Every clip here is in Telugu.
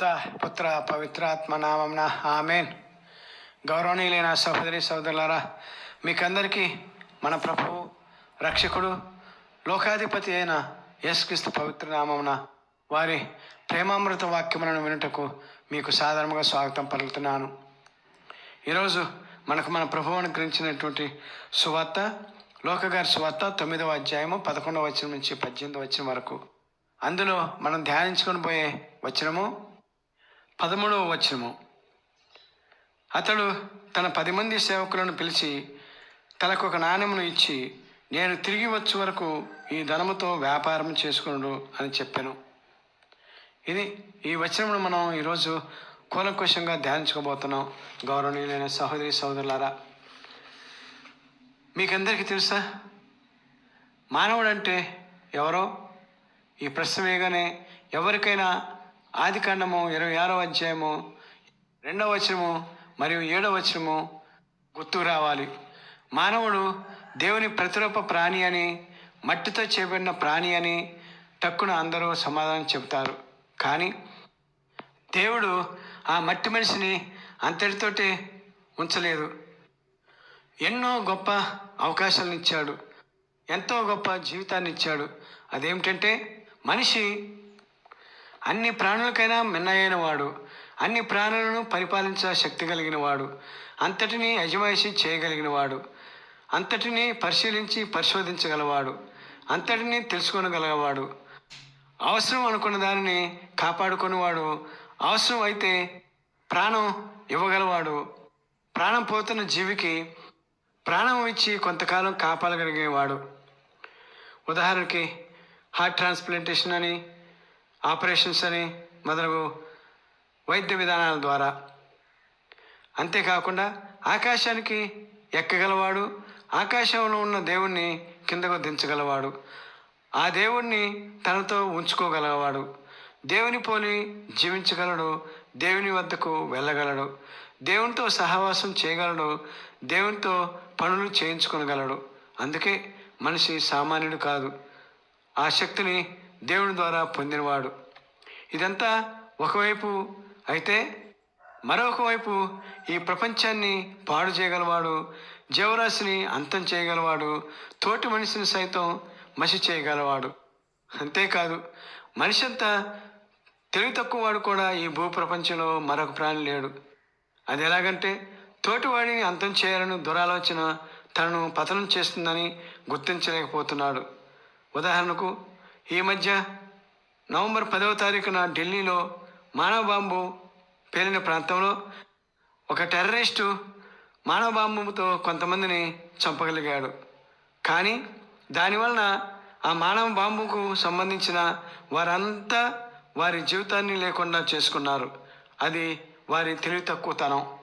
పిత పుత్ర పవిత్రాత్మ నామంన ఆమెన్. గౌరవనీయులైన సహోదరి సహోదరులారా మీకందరికీ మన ప్రభువు రక్షకుడు లోకాధిపతి అయిన యేసుక్రీస్తు పవిత్ర నామమున వారి ప్రేమామృత వాక్యములను వినుటకు మీకు సాధారణంగా స్వాగతం పలుకుతున్నాను. ఈరోజు మనకు మన ప్రభువు అనుగ్రహించినటువంటి సువార్త లోకగారి సువార్త తొమ్మిదవ అధ్యాయము పదకొండవ వచనం నుంచి పద్దెనిమిదవ వచనం వరకు. అందులో మనం ధ్యానించుకొని పోయే వచనము పదమూడవ వచనము. అతడు తన పది మంది సేవకులను పిలిచి తనకు ఒక నాణ్యమును ఇచ్చి నేను తిరిగి వచ్చే వరకు ఈ ధనముతో వ్యాపారం చేసుకున్నాడు అని చెప్పాను. ఇది ఈ వచనమును మనం ఈరోజు కూలంకుషంగా ధ్యానించుకోబోతున్నాం. గౌరవనీయులైన సహోదరి సహోదరులారా మీకందరికీ తెలుసా? మానవుడంటే ఎవరో? ఈ ప్రశ్న వేయగానే ఎవరికైనా ఆది కాండము ఇరవై ఆరో అధ్యాయము రెండవ వచనము మరియు ఏడవ వచనము గుర్తుకు రావాలి. మానవుడు దేవుని ప్రతిరూప ప్రాణి అని మట్టితో చేయబడిన ప్రాణి అని టక్కున అందరూ సమాధానం చెబుతారు. కానీ దేవుడు ఆ మట్టి మనిషిని అంతటితోటి ఉంచలేదు. ఎన్నో గొప్ప అవకాశాలను ఇచ్చాడు. ఎంతో గొప్ప జీవితాన్ని ఇచ్చాడు. అదేమిటంటే మనిషి అన్ని ప్రాణులకైనా మిన్నయైన వాడు అన్ని ప్రాణులను పరిపాలించ శక్తి కలిగిన వాడు అంతటినీ యజమాయిషి చేయగలిగిన వాడు అంతటినీ పరిశీలించి పరిశోధించగలవాడు. అంతటినీ తెలుసుకోగలవాడు అవసరం అనుకున్న దానిని కాపాడుకునేవాడు. అవసరం అయితే ప్రాణం ఇవ్వగలవాడు. ప్రాణం పోతున్న జీవికి ప్రాణం ఇచ్చి కొంతకాలం కాపాడగలిగేవాడు. ఉదాహరణకి హార్ట్ ట్రాన్స్ప్లాంటేషన్ అని ఆపరేషన్స్ అని మొదలగు వైద్య విధానాల ద్వారా. అంతేకాకుండా ఆకాశానికి ఎక్కగలవాడు ఆకాశంలో ఉన్న దేవుణ్ణి కిందకు దించగలవాడు. ఆ దేవుణ్ణి తనతో ఉంచుకోగలవాడు. దేవుని పోలి జీవించగలడు దేవుని వద్దకు వెళ్ళగలడు. దేవునితో సహవాసం చేయగలడు దేవునితో పనులు చేయించుకోగలడు అందుకే మనిషి సామాన్యుడు కాదు. ఆ శక్తిని దేవుని ద్వారా పొందినవాడు. ఇదంతా ఒకవైపు అయితే మరొక వైపు ఈ ప్రపంచాన్ని పాడు చేయగలవాడు జీవరాశిని అంతం చేయగలవాడు తోటి మనిషిని సైతం మసి చేయగలవాడు. అంతేకాదు మనిషి అంతా తెలివి తక్కువ వాడు కూడా ఈ భూ ప్రపంచంలో మరొక ప్రాణి లేడు. అది ఎలాగంటే తోటివాడిని అంతం చేయాలని దురాలోచన తనను పతనం చేస్తుందని గుర్తించలేకపోతున్నాడు. ఉదాహరణకు ఈ మధ్య నవంబర్ పదవ తారీఖున ఢిల్లీలో మానవ బాంబు పేలిన ప్రాంతంలో ఒక టెర్రరిస్టు మానవ బాంబుతో కొంతమందిని చంపగలిగాడు. కానీ దానివలన ఆ మానవ బాంబుకు సంబంధించిన వారంతా వారి జీవితాన్ని లేకుండా చేసుకున్నారు. అది వారి తెలివి తక్కువతనం.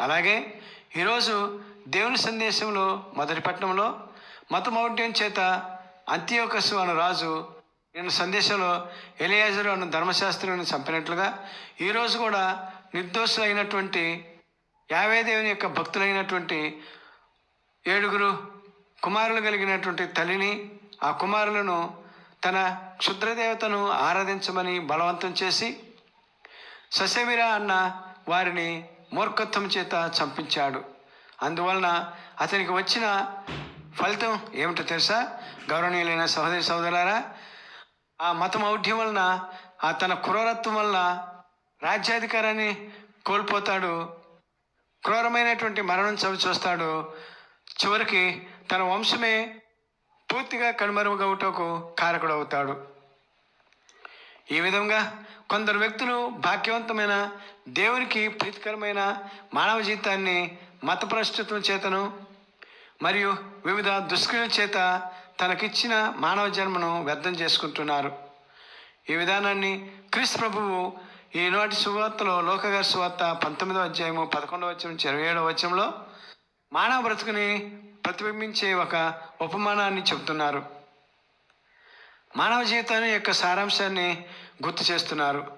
అలాగే ఈరోజు దేవుని సందేశంలో మొదటి పట్టణంలో మతమౌఢ్యం చేత అంత్యోకస్సు అను రాజు నేను సందేశంలో ఎలియాజరు అను ధర్మశాస్త్రులను చంపినట్లుగా ఈరోజు కూడా నిర్దోషులైనటువంటి యావే దేవుని యొక్క భక్తులైనటువంటి ఏడుగురు కుమారులు కలిగినటువంటి తల్లిని ఆ కుమారులను తన క్షుద్రదేవతను ఆరాధించమని బలవంతం చేసి ససేమిరా అన్న వారిని మూర్ఖత్వం చేత చంపించాడు. అందువలన అతనికి వచ్చిన ఫలితం ఏమిటో తెలుసా? గౌరవనీయులైన సహోదరి సహోదరారా ఆ మతమౌఢ్యం వలన ఆ తన క్రూరత్వం వలన రాజ్యాధికారాన్ని కోల్పోతాడు. క్రూరమైనటువంటి మరణం చవి చూస్తాడు. చివరికి తన వంశమే పూర్తిగా కనుమరుగవుటకు కారకుడవుతాడు. ఈ విధంగా కొందరు వ్యక్తులు భాగ్యవంతమైన దేవునికి ప్రీతికరమైన మానవ జీవితాన్ని మత ప్రస్తుతం చేతను మరియు వివిధ దుష్క్రియల చేత తనకిచ్చిన మానవ జన్మను వ్యర్థం చేసుకుంటున్నారు. ఈ విధానాన్ని క్రిస్ ప్రభువు ఈనాటి సువార్తలో లోకగారి సువార్త పంతొమ్మిదవ అధ్యాయము పదకొండవ వచ్చం ఇరవై ఏడవ వచ్చంలో మానవ బ్రతుకుని ప్రతిబింబించే ఒక ఉపమానాన్ని చెబుతున్నారు. మానవ జీవితాన్ని యొక్క సారాంశాన్ని గుర్తు చేస్తున్నారు.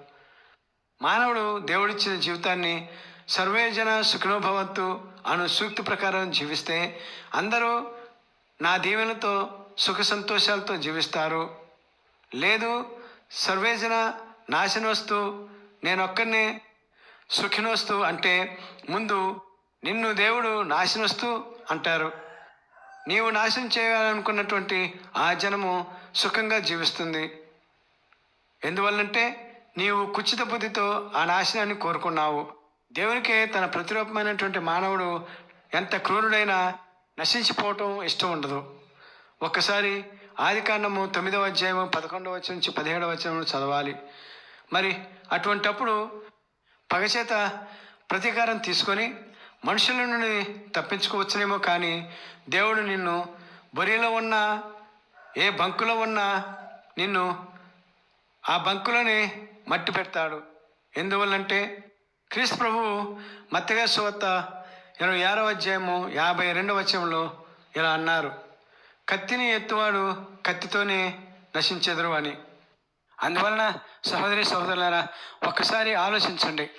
మానవుడు దేవుడిచ్చిన జీవితాన్ని సర్వేజన సుఖనోభవత్తు అను సూక్తి ప్రకారం జీవిస్తే అందరూ నా దీవెనతో సుఖ సంతోషాలతో జీవిస్తారు. లేదు సర్వేజన నాశనవస్తు నేను ఒక్కరిని సుఖినోస్తు అంటే ముందు నిన్ను దేవుడు నాశనొస్తూ అంటారు. నీవు నాశనం చేయాలనుకున్నటువంటి ఆ జనము సుఖంగా జీవిస్తుంది. ఎందువల్లంటే నీవు కుచిత బుద్ధితో ఆ నాశనాన్ని కోరుకున్నావు. దేవునికే తన ప్రతిరూపమైనటువంటి మానవుడు ఎంత క్రూరుడైనా నశించిపోవటం ఇష్టం ఉండదు. ఒక్కసారి ఆదికాండము తొమ్మిదవ అధ్యాయము పదకొండవ వచ్చి నుంచి పదిహేడవ వచనం చదవాలి. మరి అటువంటప్పుడు పగచేత ప్రతీకారం తీసుకొని మనుషుల నుండి తప్పించుకోవచ్చునేమో కానీ దేవుడు నిన్ను బొరిలో ఉన్న ఏ బంకులో ఉన్నా నిన్ను ఆ బంకులోనే మట్టి పెడతాడు. ఎందువల్లంటే క్రీస్తు ప్రభు మత్తగా సువత్త ఇరవై ఆరవ అధ్యాయము యాభై రెండవ వచనంలో ఇలా అన్నారు కత్తిని ఎత్తువాడు కత్తితోనే నశించెదరు అని. అందువలన సహోదరి సహోదరులారా ఒక్కసారి ఆలోచించండి.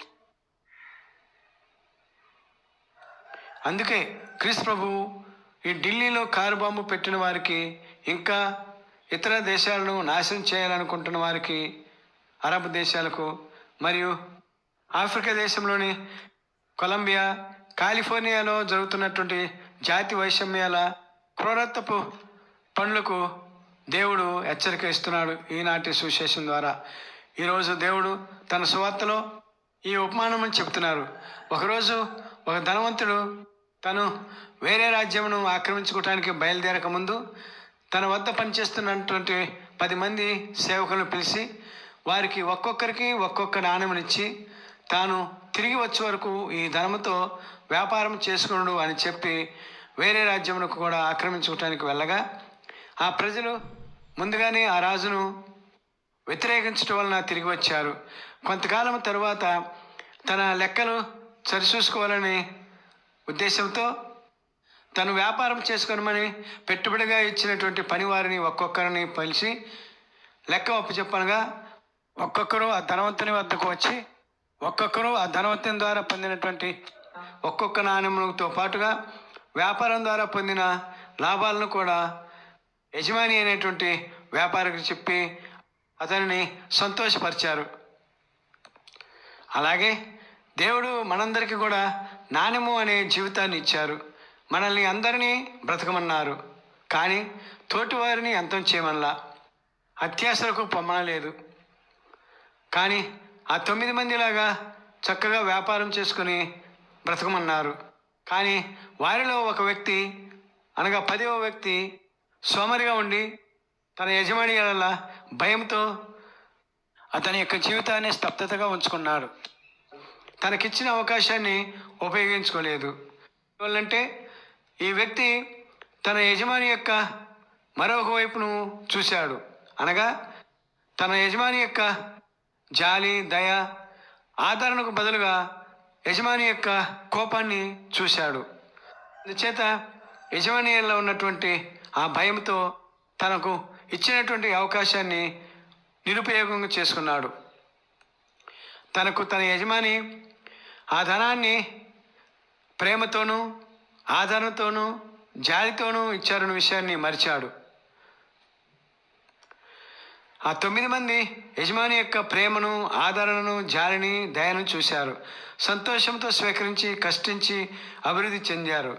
అందుకే క్రీస్తు ప్రభువు ఈ ఢిల్లీలో కారు బాంబు పెట్టిన వారికి ఇంకా ఇతర దేశాలను నాశనం చేయాలనుకుంటున్న వారికి అరబ్ దేశాలకు మరియు ఆఫ్రికా దేశంలోని కొలంబియా కాలిఫోర్నియాలో జరుగుతున్నటువంటి జాతి వైషమ్యాల క్రూరత్వపు పనులకు దేవుడు హెచ్చరిక ఇస్తున్నాడు ఈనాటి సుశేషం ద్వారా. ఈరోజు దేవుడు తన సువార్తలో ఈ ఉపమానం అని చెప్తున్నారు. ఒకరోజు ఒక ధనవంతుడు తను వేరే రాజ్యమును ఆక్రమించుకోవటానికి బయలుదేరక ముందు తన వద్ద పనిచేస్తున్నటువంటి పది మంది సేవకులను పిలిచి వారికి ఒక్కొక్కరికి ఒక్కొక్క నాణ్యమునిచ్చి తాను తిరిగి వచ్చే వరకు ఈ ధనముతో వ్యాపారం చేసుకున్నాడు అని చెప్పి వేరే రాజ్యమునకు కూడా ఆక్రమించుకోవటానికి వెళ్ళగా ఆ ప్రజలు ముందుగానే ఆ రాజును వ్యతిరేకించడం వలన తిరిగి వచ్చారు. కొంతకాలం తరువాత తన లెక్కలు సరిచూసుకోవాలని ఉద్దేశంతో తను వ్యాపారం చేసుకోనమని పెట్టుబడిగా ఇచ్చినటువంటి పనివారిని ఒక్కొక్కరిని పిలిచి లెక్క ఒప్పచెప్పనగా ఒక్కొక్కరు ఆ ధనవంతుని వద్దకు వచ్చి ఒక్కొక్కరు ఆ ధనవత్యం ద్వారా పొందినటువంటి ఒక్కొక్క నాణ్యములతో పాటుగా వ్యాపారం ద్వారా పొందిన లాభాలను కూడా యజమాని అయినటువంటి వ్యాపారికి చెప్పి అతనిని సంతోషపరిచారు. అలాగే దేవుడు మనందరికీ కూడా నాణ్యము అనే జీవితాన్ని ఇచ్చారు. మనల్ని అందరినీ బ్రతకమన్నారు. కానీ తోటివారిని అంతం చేయమనలా. అత్యాసలకు పొమ్మనలేదు. కానీ ఆ తొమ్మిది మందిలాగా చక్కగా వ్యాపారం చేసుకుని బ్రతకమన్నారు. కానీ వారిలో ఒక వ్యక్తి అనగా పదవ వ్యక్తి సోమరిగా ఉండి తన యజమాని ఎడల భయంతో అతని యొక్క జీవితాన్ని స్తబ్దతగా ఉంచుకున్నాడు. తనకిచ్చిన అవకాశాన్ని ఉపయోగించుకోలేదు. ఎందువల్లంటే ఈ వ్యక్తి తన యజమాని యొక్క మరొక వైపును చూశాడు. అనగా తన యజమాని యొక్క జాలి దయ ఆదరణకు బదులుగా యజమాని యొక్క కోపాన్ని చూశాడు. అందుచేత యజమానిలో ఉన్నటువంటి ఆ భయంతో తనకు ఇచ్చినటువంటి అవకాశాన్ని నిరుపయోగంగా చేసుకున్నాడు. తనకు తన యజమాని ఆ ధనాన్ని ప్రేమతోనూ ఆదరణతోనూ జాలితోనూ ఇచ్చారన్న విషయాన్ని మరిచాడు. ఆ తొమ్మిది మంది యజమాని యొక్క ప్రేమను ఆదరణను జాలిని దయను చూశారు. సంతోషంతో స్వీకరించి కష్టించి అభివృద్ధి చెందారు.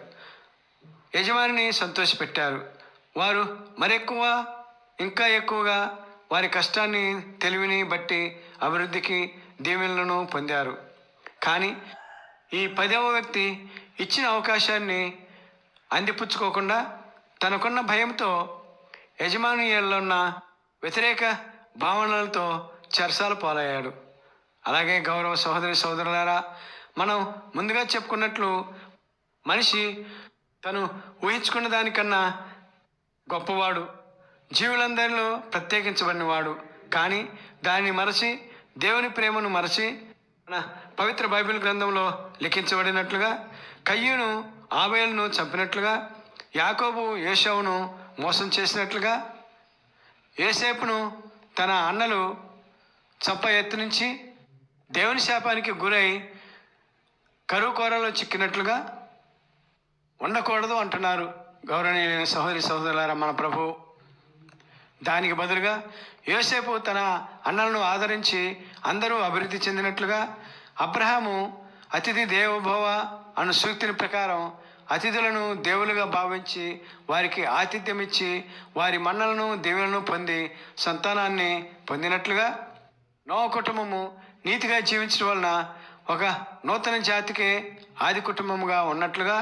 యజమానిని సంతోషపెట్టారు. వారు మరెక్కువ ఇంకా ఎక్కువగా వారి కష్టాన్ని తెలివిని బట్టి అభివృద్ధికి దీవెనలను పొందారు. కానీ ఈ పదవ వ్యక్తి ఇచ్చిన అవకాశాన్ని అందిపుచ్చుకోకుండా తనకున్న భయంతో యజమాని ఉన్న వ్యతిరేక భావనలతో చర్చాలు పాలయ్యాడు. అలాగే గౌరవ సహోదరి సహోదరులారా మనం ముందుగా చెప్పుకున్నట్లు మనిషి తను ఊహించుకున్న దానికన్నా గొప్పవాడు. జీవులందరిలో ప్రత్యేకించబడినవాడు. కానీ దాన్ని మరచి దేవుని ప్రేమను మరచి మన పవిత్ర బైబిల్ గ్రంథంలో లిఖించబడినట్లుగా కయ్యూను ఆబేలును చంపినట్లుగా యాకోబు యేషవును మోసం చేసినట్లుగా ఏసేపును తన అన్నలు చప్ప ఎత్తు నుంచి దేవుని శాపానికి గురై కరువు కోరలో చిక్కినట్లుగా ఉండకూడదు అంటున్నారు గౌరవనీయులైన సహోదరి సహోదరులారా మన ప్రభు. దానికి బదులుగా యోసేపు తన అన్నలను ఆదరించి అందరూ అభివృద్ధి చెందినట్లుగా అబ్రహాము అతిథి దేవోభవ అను సూక్తిని ప్రకారం అతిథులను దేవులుగా భావించి వారికి ఆతిథ్యం ఇచ్చి వారి మన్నలను దేవులను పొంది సంతానాన్ని పొందినట్లుగా నో కుటుంబము నీతిగా జీవించడం వలన ఒక నూతన జాతికే ఆది కుటుంబముగా ఉన్నట్లుగా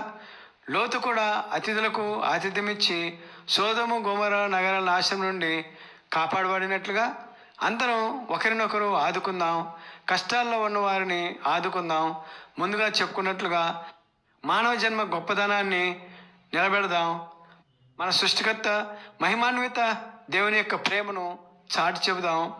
లోతు కూడా అతిథులకు ఆతిథ్యం ఇచ్చి సోదము గోమర నగరాల నాశనం నుండి కాపాడబడినట్లుగా అందరం ఒకరినొకరు ఆదుకుందాం కష్టాల్లో ఉన్న వారిని ఆదుకుందాం ముందుగా చెప్పుకున్నట్లుగా మానవ జన్మ గొప్పదనాన్ని నిలబెడదాం. మన సృష్టికర్త మహిమాన్విత దేవుని యొక్క ప్రేమను చాటి చెబుదాం.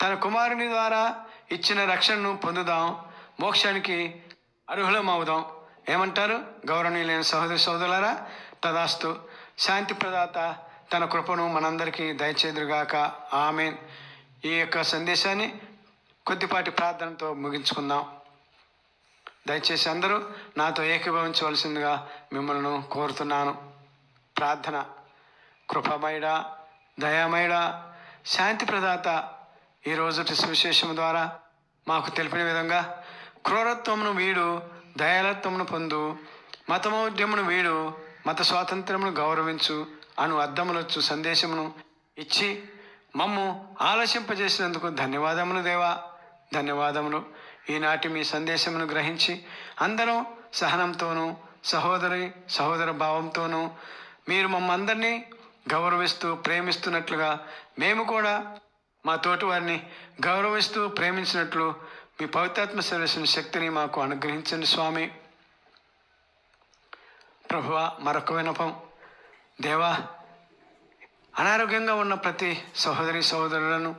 తన కుమారుని ద్వారా ఇచ్చిన రక్షణను పొందుదాం. మోక్షానికి అర్హులం అవుదాం ఏమంటారు? గౌరవనీయులైన సహోదరి సోదరులారా తదాస్తు. శాంతి ప్రదాత తన కృపను మనందరికీ దయచేదురుగాక ఆమె ఈ యొక్క సందేశాన్ని కొద్దిపాటి ప్రార్థనతో ముగించుకుందాం. దయచేసి అందరూ నాతో ఏకీభవించవలసిందిగా మిమ్మల్ని కోరుతున్నాను. ప్రార్థన. కృపమయుడా దయామయుడా శాంతి ప్రదాత ఈ రోజుటి సువిశేషం ద్వారా మాకు తెలిపిన విధంగా క్రూరత్వమును వీడు దయాలత్వమును పొందు మతమౌద్యమును వీడు మత స్వాతంత్రమును గౌరవించు అను అద్దములొచ్చు సందేశమును ఇచ్చి మమ్ము ఆలోచింపజేసినందుకు ధన్యవాదములు దేవా. ధన్యవాదములు. ఈనాటి మీ సందేశమును గ్రహించి అందరం సహనంతోనూ సహోదరి సహోదర భావంతోనూ మీరు మమ్మందరినీ గౌరవిస్తూ ప్రేమిస్తున్నట్లుగా మేము కూడా మా తోటి వారిని గౌరవిస్తూ ప్రేమించినట్లు మీ పవిత్రాత్మ సర్వేసిన శక్తిని మాకు అనుగ్రహించండి స్వామి. ప్రభువ మరొక వినపం. దేవా అనారోగ్యంగా ఉన్న ప్రతి సహోదరి సహోదరులను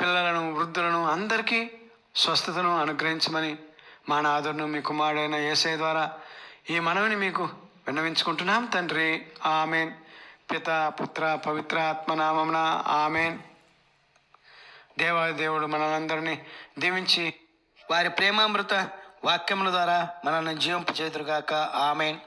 పిల్లలను వృద్ధులను అందరికీ స్వస్థతను అనుగ్రహించమని మా నాదరును మీ కుమారుడైన ఏసై ద్వారా ఈ మనవిని మీకు విన్నవించుకుంటున్నాం. తండ్రి ఆమెన్. పిత పుత్ర పవిత్ర ఆత్మనామమున ఆమెన్. దేవాదేవుడు మనందరినీ దీవించి వారి ప్రేమామృత వాక్యముల ద్వారా మనల్ని జీవింపు చేతురుగాక ఆమెన్.